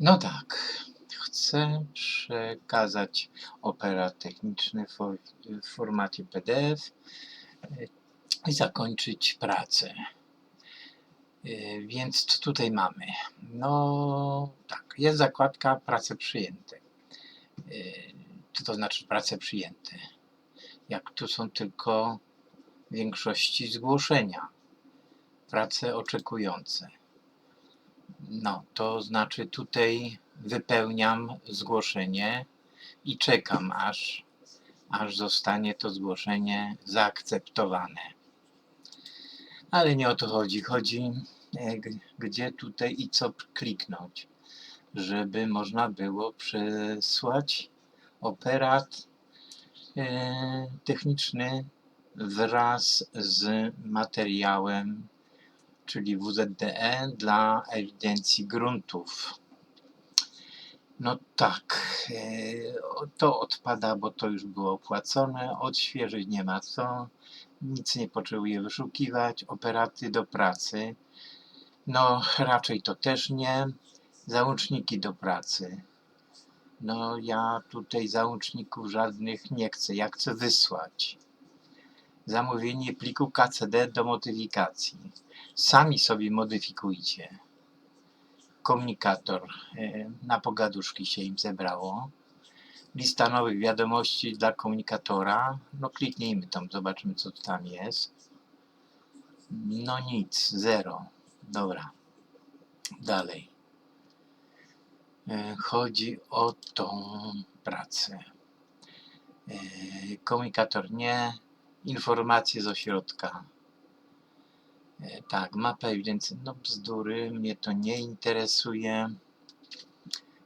No tak, chcę przekazać operat techniczny w formacie PDF y, i zakończyć pracę. Y, Więc co tutaj mamy? No tak, jest zakładka prace przyjęte. Y, Co to znaczy prace przyjęte? Jak tu są tylko w większości zgłoszenia, prace oczekujące. No, to znaczy tutaj wypełniam zgłoszenie i czekam, aż, aż zostanie to zgłoszenie zaakceptowane. Ale nie o to chodzi. Chodzi, e, gdzie tutaj i co kliknąć, żeby można było przesłać operat e, techniczny wraz z materiałem czyli WZDE dla ewidencji gruntów. No tak, e, to odpada, bo to już było opłacone, odświeżyć nie ma co, nic nie potrzebuję wyszukiwać, operaty do pracy, no raczej to też nie, załączniki do pracy. No ja tutaj załączników żadnych nie chcę, ja chcę wysłać. Zamówienie pliku KCD do modyfikacji sami sobie modyfikujcie. Komunikator e, na pogaduszki się im zebrało. Lista nowych wiadomości dla komunikatora. No kliknijmy tam, zobaczymy co tam jest. No nic, zero. Dobra. Dalej. E, Chodzi o tą pracę. E, Komunikator nie. Informacje z ośrodka. E, Tak, mapa ewidencji, no bzdury, mnie to nie interesuje,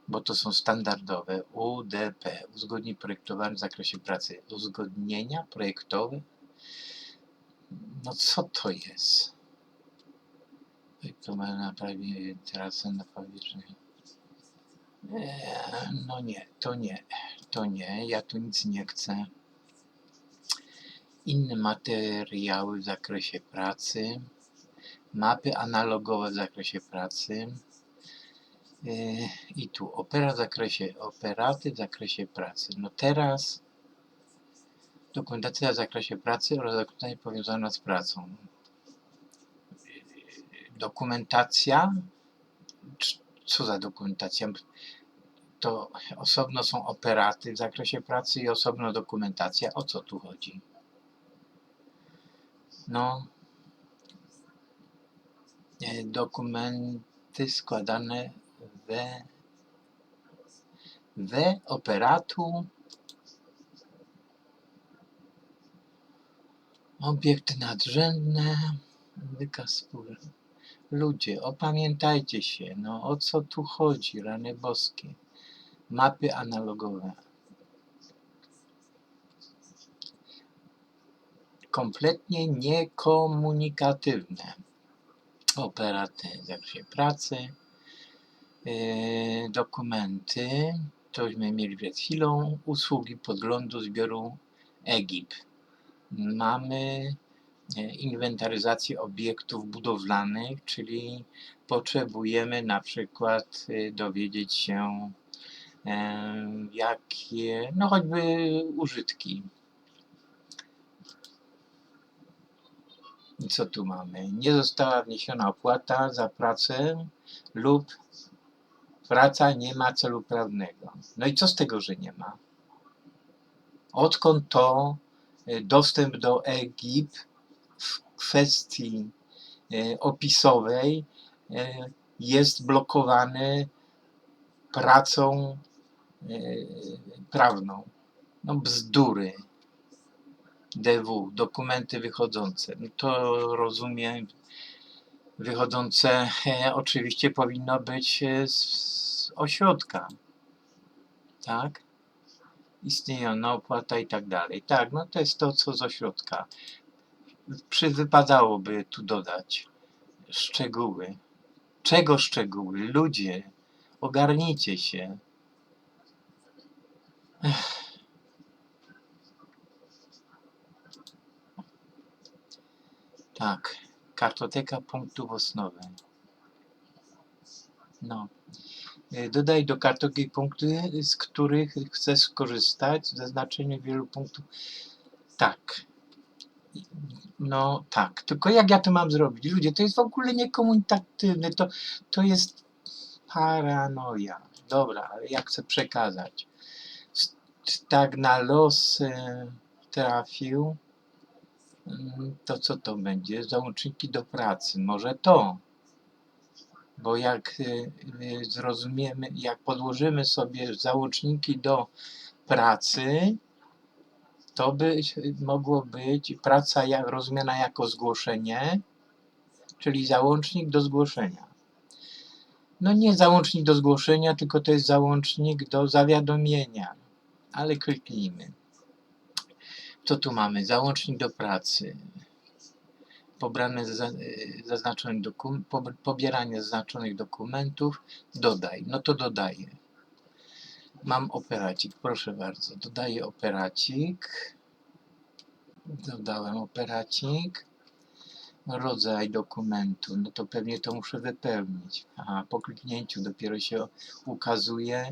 bo to są standardowe. UDP, uzgodnień projektowanych w zakresie pracy. Uzgodnienia projektowe? No co to jest? Projektowane na prawie trasę na powierzchni. Eee, No nie, to nie, to nie, ja tu nic nie chcę. Inne materiały w zakresie pracy mapy analogowe w zakresie pracy. Yy, I tu opera w zakresie operaty w zakresie pracy. No teraz dokumentacja w zakresie pracy oraz dokumentacja powiązana z pracą. Dokumentacja? Co za dokumentacja? To osobno są operaty w zakresie pracy i osobno dokumentacja. O co tu chodzi? No, e, dokumenty składane we, we operatu obiekty nadrzędne wykaz spór. Ludzie, opamiętajcie się, no o co tu chodzi, rany boskie. Mapy analogowe. Kompletnie niekomunikatywne. Operaty w zakresie pracy, Yy, dokumenty, tośmy mieli przed chwilą, usługi podglądu zbioru EGIP. Mamy e, inwentaryzację obiektów budowlanych, czyli potrzebujemy na przykład e, dowiedzieć się, jakie, no choćby użytki. I co tu mamy? Nie została wniesiona opłata za pracę lub praca nie ma celu prawnego. No i co z tego, że nie ma? Odkąd to e, dostęp do EGIP w kwestii e, opisowej e, jest blokowany pracą prawną? No bzdury. DW, dokumenty wychodzące. No to rozumiem, wychodzące e, oczywiście powinno być e, z, z ośrodka. Tak? Istniejąca opłata i tak dalej. Tak, no to jest to, co z ośrodka. Przy, wypadałoby tu dodać szczegóły. Czego szczegóły? Ludzie, ogarnijcie się. Ech. Tak, kartoteka punktów osnowy. No, Y, Dodaj do kategorii punkty, z których chcesz skorzystać, zaznaczenie wielu punktów. Tak. No tak, tylko jak ja to mam zrobić? Ludzie, to jest w ogóle niekomunikatywne, to, to jest paranoja. Dobra, ale jak chcę przekazać? Tak na los trafił, to co to będzie? Załączniki do pracy, może to. Bo jak y, y, zrozumiemy, jak podłożymy sobie załączniki do pracy, to by mogło być praca jak, rozumiana jako zgłoszenie, czyli załącznik do zgłoszenia. No nie załącznik do zgłoszenia, tylko to jest załącznik do zawiadomienia. Ale kliknijmy. Co tu mamy? Załącznik do pracy. Pobrane za, y, zaznaczone dokum, po, pobieranie zaznaczonych dokumentów. Dodaj. No to dodaję. Mam operacik, proszę bardzo. Dodaję operacik. Dodałem operacik. Rodzaj dokumentu, no to pewnie to muszę wypełnić. A po kliknięciu dopiero się ukazuje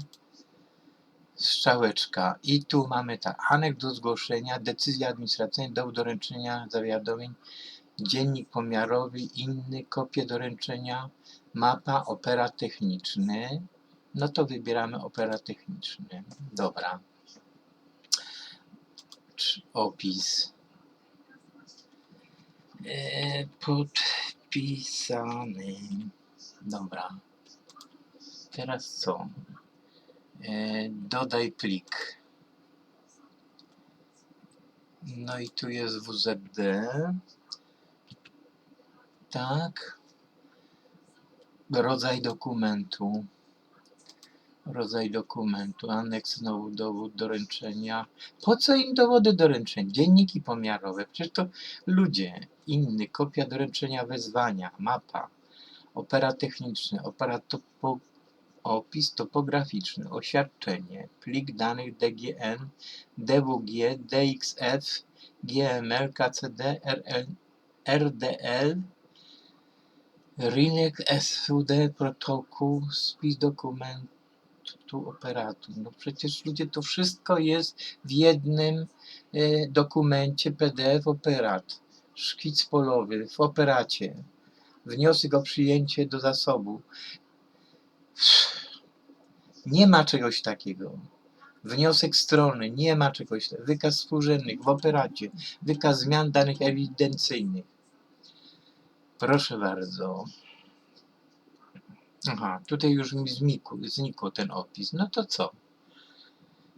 strzałeczka. I tu mamy tak, aneks do zgłoszenia, decyzja administracyjna, dowód doręczenia zawiadomień, dziennik pomiarowy, inny, kopie doręczenia, mapa, opera techniczny. No to wybieramy opera techniczny. Dobra. Opis. E, podpisany. Dobra. Teraz co? E, dodaj plik. No i tu jest WZD. Tak. Rodzaj dokumentu. Rodzaj dokumentu. Aneks znowu dowód doręczenia. Po co im dowody doręczeń? Dzienniki pomiarowe. Przecież to ludzie. Inny. Kopia doręczenia wezwania. Mapa. Opera techniczny. Opera topo, opis topograficzny. Oświadczenie. Plik danych DGN. DWG. DXF. GML. KCD. RL, RDL. RINEC SUD protokół, spis dokumentu operatu. No przecież ludzie, to wszystko jest w jednym e, dokumencie PDF operat. Szkic polowy w operacie. Wniosek o przyjęcie do zasobu. Nie ma czegoś takiego. Wniosek strony, nie ma czegoś takiego. Wykaz współrzędnych w operacie. Wykaz zmian danych ewidencyjnych. Proszę bardzo. Aha, tutaj już mi znikł, znikł ten opis. No to co?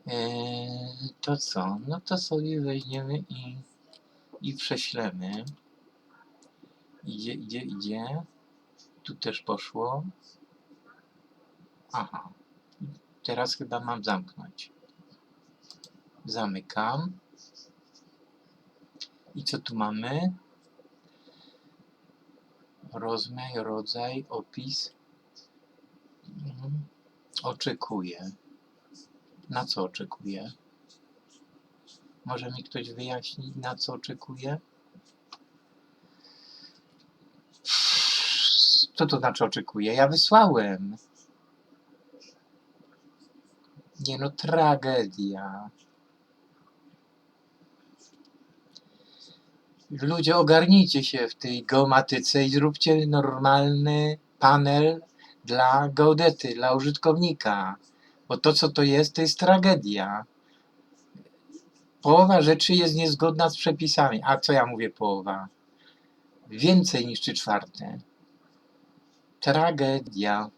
Eee, to co? No to sobie weźmiemy i, i prześlemy. Idzie, idzie, idzie. Tu też poszło. Aha. Teraz chyba mam zamknąć. Zamykam. I co tu mamy? Rozmiar, rodzaj, opis. Mhm. Oczekuję. Na co oczekuję? Może mi ktoś wyjaśni, na co oczekuję? Co to znaczy oczekuję? Ja wysłałem. Nie no, tragedia. Ludzie, ogarnijcie się w tej geomatyce i zróbcie normalny panel dla geodety, dla użytkownika. Bo to, co to jest, to jest tragedia. Połowa rzeczy jest niezgodna z przepisami. A co ja mówię połowa? Więcej niż trzy czwarte. Tragedia.